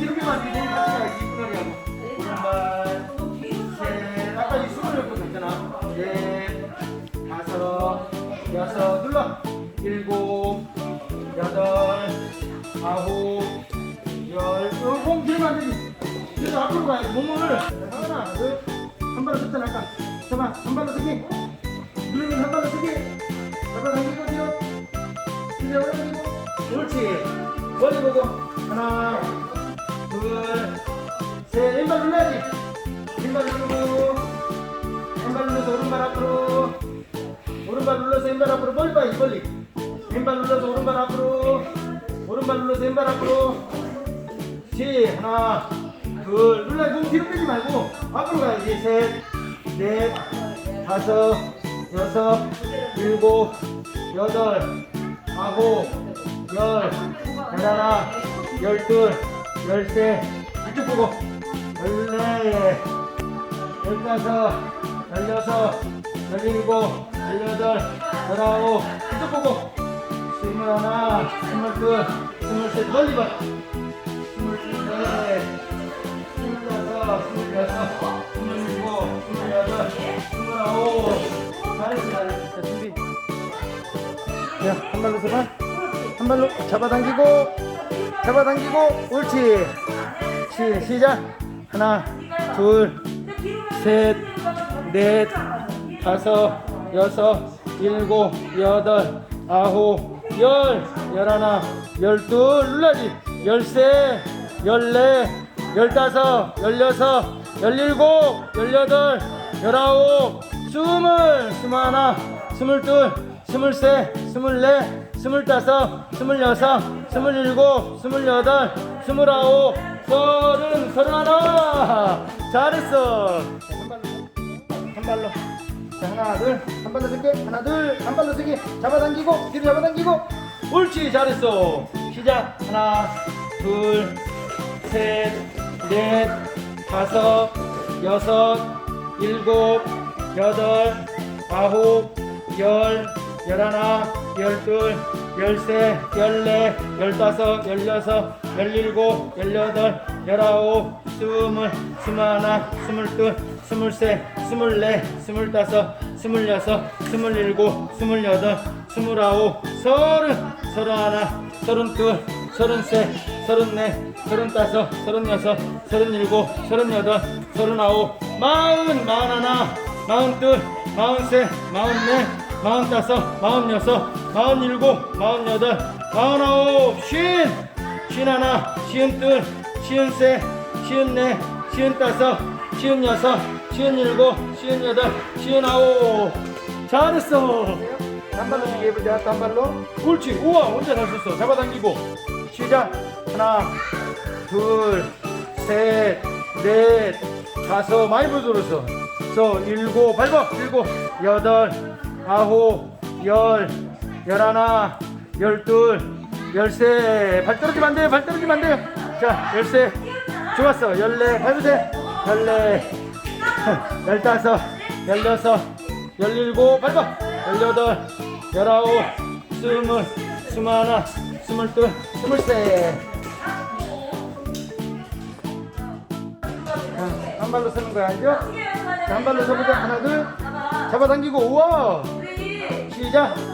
이렇게 만지고 같이 이쁘게 하고 오른발 아까 이 스물 몇번 했잖아 넷 다섯 여섯 눌러 일곱 여덟 아홉 열 요봉 길 만들기 그래서 앞으로 가야 돼 몸을 하나 둘한 발로 섰잖아 아까 잠깐 한 발로 서기 누르면 한 발로 서기 잠깐 당기고 뒤로 이제 올라가고 옳지 멀리 보고 하나 셋. 왼발 누르고. 왼발 눌러서 오른발 앞으로. 오른발 눌러서 왼발 앞으로. 멀리 봐야지 멀리. 왼발 눌러서 오른발 앞으로. 오른발 눌러서 왼발 앞으로. 시 하나 둘 눌러. 몸 뒤로 빼지 말고 앞으로 가야지 셋넷 다섯 여섯 일곱 여덟 아홉 열 열하나 열둘 열세 이쪽 보고 열네 열다섯, 열여섯, 열일곱, 열여덟, 열아홉, 이쪽 보고 스물하나, 스물둘, 스물셋, 멀리 봐. 스물셋, 스물다섯, 스물여섯, 스물일곱, 스물여덟, 스물아홉. 잘했어, 잘했어. 자, 준비. 자, 한 발로 서봐. 한 발로 잡아당기고, 잡아당기고, 옳지. 시, 시작. 하나, 둘, 셋, 넷, 다섯, 여섯, 일곱, 여덟, 아홉, 열, 열하나, 열둘, 눌러지. 열세, 열네, 열다섯, 열여섯, 열일곱, 열여덟, 열아홉, 스물, 스물하나, 스물둘, 스물세, 스물네, 스물다섯, 스물여섯, 스물일곱, 스물여덟, 스물아홉, 서른, 서른 하나. 잘했어. 자, 한 발로, 한 발로. 자, 하나, 둘, 한 발로 쓸게. 하나, 둘, 한 발로 쓰기. 잡아당기고, 뒤로 잡아당기고. 옳지, 잘했어. 시작. 하나, 둘, 셋, 넷, 다섯, 여섯, 일곱, 여덟, 아홉, 열, 열하나, 열둘, 열세, 열네, 열다섯, 열여섯, 열일곱, 열여덟, 열아홉, 스물, 스물하나, 스물둘, 스물세, 스물네, 스물다섯, 스물여섯, 스물일곱, 스물여덟, 스물아홉, 서른, 서른하나, 서른둘, 서른세, 서른네, 서른다섯, 서른여섯, 서른일곱, 서른여덟, 서른아홉, 마흔, 마흔하나, 마흔둘, 마흔세, 마흔네, 마흔다섯, 마흔여섯, 마흔일곱, 마흔여덟, 마흔아홉, 쉰, 쉰하나, 쉰둘, 쉰세, 쉰네, 쉰다섯, 쉰여섯, 쉰일곱, 쉰여덟, 쉰아홉. 잘했어. 한 발로 쓰게 해보자. 한 발로. 옳지. 우와, 혼자 잘 썼어. 잡아당기고. 시작. 하나, 둘, 셋, 넷, 다섯. 많이 부드러웠어. 서 일곱, 밟아. 일곱, 여덟, 아홉, 열, 열하나, 열둘, 열세. 발 떨어지면 안 돼요. 발 떨어지면 안 돼요. 자, 열세. 좋았어. 열네. 밟으세요. 열네. 열다섯, 열여섯, 열일곱, 밟아. 열여덟, 열아홉, 스물, 스물하나, 스물둘, 스물세. 자, 한 발로 서는 거야, 알죠? 자, 한 발로 서보자. 하나, 둘. 잡아당기고, 우와! 시작!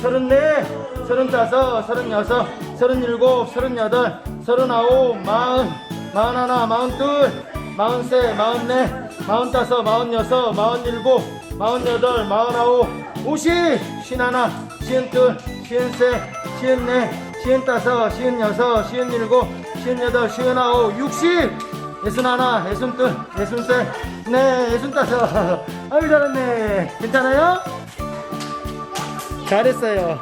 서른네, 서른다섯, 서른여섯, 서른일곱, 서른여덟, 서른아홉, 마흔, 마흔하나, 마흔둘, 마흔세, 마흔네, 마흔다섯, 마흔여섯, 마흔일곱, 마흔여덟, 마흔아홉, 오십, 쉰하나, 쉰둘, 쉰세, 쉰네, 쉰다섯, 쉰여섯, 쉰일곱, 쉰여덟, 쉰아홉, 육십, 예순하나, 예순둘, 예순세, 네, 예순다섯. 아유 잘했네. 괜찮아요? 잘했어요.